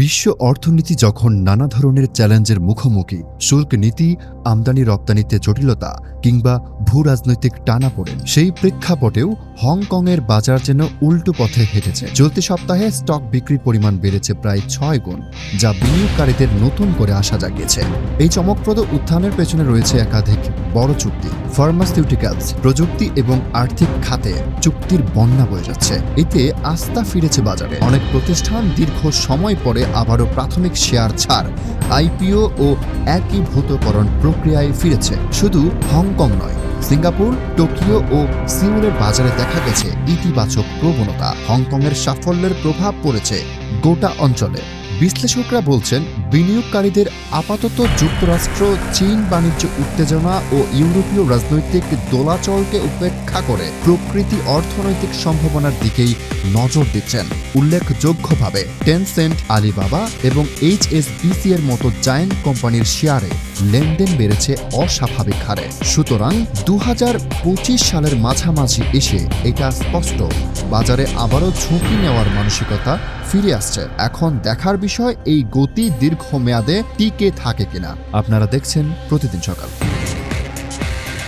বিশ্ব অর্থনীতি যখন নানা ধরনের চ্যালেঞ্জের মুখোমুখি শুল্ক নীতি আমদানি রপ্তানিতে জটিলতা কিংবা ভূ রাজনৈতিক টানা পড়েন। সেই প্রেক্ষাপটেও হংকংয়ের বাজার যেন উল্টো পথে হেঁটেছে। চলতি সপ্তাহে স্টক বিক্রির পরিমাণ বেড়েছে প্রায় ছয় গুণ, যা বিনিয়োগকারীদের নতুন করে আশা জাগিয়েছে। এই চমকপ্রদ উত্থানের পেছনে রয়েছে একাধিক বড় চুক্তি, ফার্মাসিউটিক্যালস, প্রযুক্তি এবং আর্থিক খাতে চুক্তির বন্যা বয়ে যাচ্ছে। এতে আস্থা ফিরেছে বাজারে। অনেক প্রতিষ্ঠান দীর্ঘ সময় পরে আবারও প্রাথমিক শেয়ার ছাড়, আইপিও ও একীভূতকরণ প্রক্রিয়ায় ফিরেছে। শুধু হংকং নয়, সিঙ্গাপুর, টোকিও ও সিউলের বাজারে দেখা গেছে ইতিবাচক প্রবণতা। হংকংয়ের সাফল্যের প্রভাব পড়েছে গোটা অঞ্চলে। বিশ্লেষকরা বলছেন, বিনিয়োগকারীদের আপাতত যুক্তরাষ্ট্র, চীন বাণিজ্য উত্তেজনা ও ইউরোপীয় রাজনৈতিক দোলাচলকে উপেক্ষা করে প্রকৃতি অর্থনৈতিক সম্ভাবনার দিকেই নজর দিচ্ছেন। উল্লেখযোগ্যভাবে টেনসেন্ট আলিবাবা এবং এইচএসবিসি এর মতো জায়েন্ট কোম্পানির শেয়ারে লেনদেন বেড়েছে অস্বাভাবিক হারে। সুতরাং দু হাজার পঁচিশ সালের মাঝামাঝি এসে এটা স্পষ্ট। বাজারে আবারও ঝুঁকি নেওয়ার মানসিকতা ফিরে আসছে। এখন দেখার বিষয় এই গতি দীর্ঘমেয়াদে টিকে থাকে কিনা। আপনারা দেখছেন প্রতিদিন সকাল।